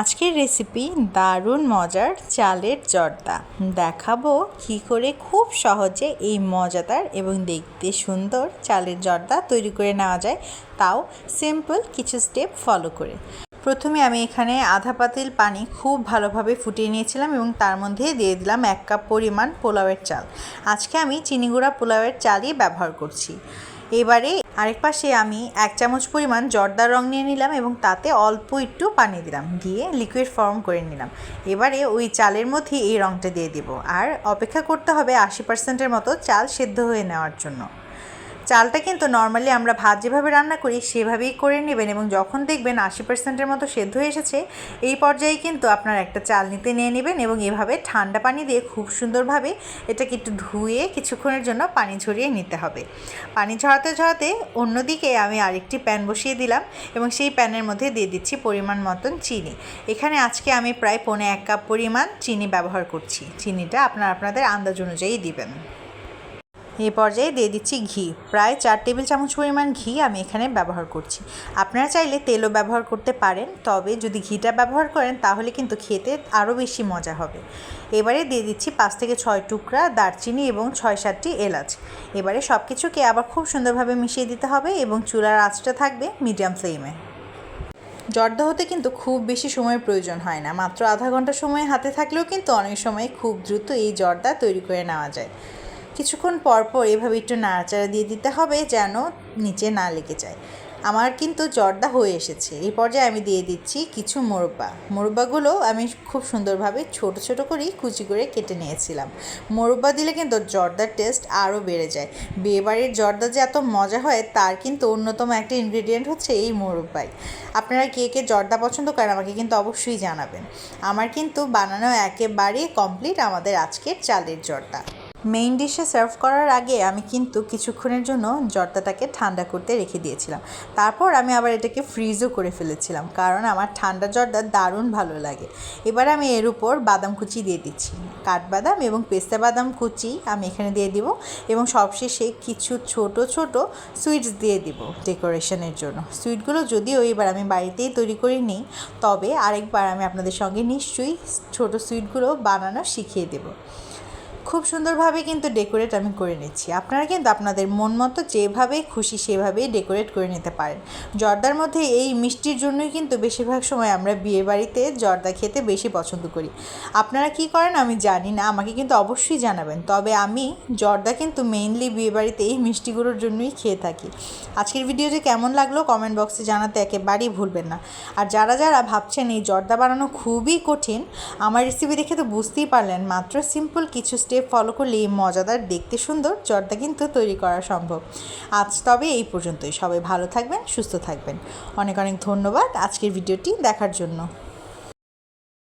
আজকের রেসিপি দারুণ মজার চালের জর্দা। দেখাবো কী করে খুব সহজে এই মজাদার এবং দেখতে সুন্দর চালের জর্দা তৈরি করে নেওয়া যায়, তাও সিম্পল কিছু স্টেপ ফলো করে। প্রথমে আমি এখানে আধা পাতিল পানি খুব ভালোভাবে ফুটিয়ে নিয়েছিলাম এবং তার মধ্যে দিয়ে দিলাম এক কাপ পরিমাণ পোলাওয়ের চাল। আজকে আমি চিনি গুঁড়া পোলাওয়ের চালই ব্যবহার করছি। এবারে আরেক পাশে আমি এক চামচ পরিমাণ জর্দার রং নিয়ে নিলাম এবং তাতে অল্প একটু পানি দিলাম। দিয়ে লিকুইড ফর্ম করে নিলাম। এবারে ওই চালের মধ্যে এই রংটা দিয়ে দিব। আর অপেক্ষা করতে হবে আশি পার্সেন্টের মতো চাল সেদ্ধ হয়ে নেওয়ার জন্য। চালটা কিন্তু নর্মালি আমরা ভাত যেভাবে রান্না করি, সেভাবেই করে নেবেন এবং যখন দেখবেন আশি পার্সেন্টের মতো সেদ্ধ এসেছে, এই পর্যায়ে কিন্তু আপনার একটা চাল নিতে নিয়ে নেবেন এবং এভাবে ঠান্ডা পানি দিয়ে খুব সুন্দরভাবে এটাকে একটু ধুয়ে কিছুক্ষণের জন্য পানি ঝরিয়ে নিতে হবে। পানি ঝরাতে ঝরাতে অন্যদিকে আমি আরেকটি প্যান বসিয়ে দিলাম এবং সেই প্যানের মধ্যে দিয়ে দিচ্ছি পরিমাণ মতন চিনি। এখানে আজকে আমি প্রায় পৌনে এক কাপ পরিমাণ চিনি ব্যবহার করছি। চিনিটা আপনার আপনাদের আন্দাজ অনুযায়ী দিবেন। এই পর্যায়ে দিয়ে দিচ্ছি ঘি। প্রায় চার টেবিল চামচ পরিমাণ ঘি আমি এখানে ব্যবহার করছি। আপনারা চাইলে তেলও ব্যবহার করতে পারেন, তবে যদি ঘিটা ব্যবহার করেন তাহলে কিন্তু খেতে আরও বেশি মজা হবে। এবারে দিয়ে দিচ্ছি পাঁচ থেকে ছয় টুকরা দারচিনি এবং ছয় সাতটি এলাচ। এবারে সব কিছুকে আবার খুব সুন্দরভাবে মিশিয়ে দিতে হবে এবং চুলার আঁচটা থাকবে মিডিয়াম ফ্লেমে। জর্দা হতে কিন্তু খুব বেশি সময়ের প্রয়োজন হয় না, মাত্র আধা ঘণ্টা সময় হাতে থাকলেও কিন্তু অনেক সময় খুব দ্রুত এই জর্দা তৈরি করে নেওয়া যায়। কিছুক্ষণ পর পর এভাবে একটু নাড়াচাড়া দিয়ে দিতে হবে যেন নিচে না লেগে যায়। আমার কিন্তু জর্দা হয়ে এসেছে। এই পর্যায়ে আমি দিয়ে দিচ্ছি কিছু মোরব্বা। মোরব্বাগুলো আমি খুব সুন্দরভাবে ছোট ছোট করেই কুচি করে কেটে নিয়েছিলাম। মোরব্বা দিলে কিন্তু জর্দার টেস্ট আরও বেড়ে যায়। বিয়েবাড়ির জর্দা যে এত মজা হয়, তার কিন্তু অন্যতম একটা ইনগ্রিডিয়েন্ট হচ্ছে এই মোরব্বাই। আপনারা কে কে জর্দা পছন্দ করেন আমাকে কিন্তু অবশ্যই জানাবেন। আমার কিন্তু বানানো একেবারেই কমপ্লিট আমাদের আজকের চালের জর্দা। মেইন ডিশে সার্ভ করার আগে আমি কিন্তু কিছুক্ষণের জন্য জর্দাটাকে ঠান্ডা করতে রেখে দিয়েছিলাম। তারপর আমি আবার এটাকে ফ্রিজও করে ফেলেছিলাম, কারণ আমার ঠান্ডা জর্দা দারুণ ভালো লাগে। এবার আমি এর উপর বাদাম কুচি দিয়ে দিচ্ছি। কাঠবাদাম এবং পেস্তা বাদাম কুচি আমি এখানে দিয়ে দিব এবং সবশেষে কিছু ছোট ছোট সুইটস দিয়ে দিব ডেকোরেশনের জন্য। সুইটগুলো যদিও এবার আমি বাড়িতেই তৈরি করে নিই তবে আরেকবার আমি আপনাদের সঙ্গে নিশ্চয়ই ছোট সুইটগুলো বানানো শিখিয়ে দেবো। খুব সুন্দরভাবে কিন্তু ডেকোরেট আমি করে নিচ্ছি। আপনারা কিন্তু আপনাদের মন মতো যেভাবে খুশি সেভাবেই ডেকোরেট করে নিতে পারেন। জর্দার মধ্যে এই মিষ্টির জন্যই কিন্তু বেশিরভাগ সময় আমরা বিয়ে বাড়িতে জর্দা খেতে বেশি পছন্দ করি। আপনারা কি করেন আমি জানি না, আমাকে কিন্তু অবশ্যই জানাবেন। তবে আমি জর্দা কিন্তু মেইনলি বিয়ে বাড়িতে এই মিষ্টিগুলোর জন্যই খেয়ে থাকি। আজকের ভিডিওটি কেমন লাগল কমেন্ট বক্সে জানাতে একেবারেই ভুলবেন না। আর যারা যারা ভাবছেন এই জর্দা বানানো খুবই কঠিন, আমার রেসিপি দেখে তো বুঝতেই পারলেন, মাত্র সিম্পল কিছু স্টেপ ফলো করলে এই মজাদার দেখতে সুন্দর জর্দা কিন্তু তৈরি করা সম্ভব। আজ তবে এই পর্যন্তই। সবাই ভালো থাকবেন, সুস্থ থাকবেন। অনেক অনেক ধন্যবাদ আজকের ভিডিওটি দেখার জন্য।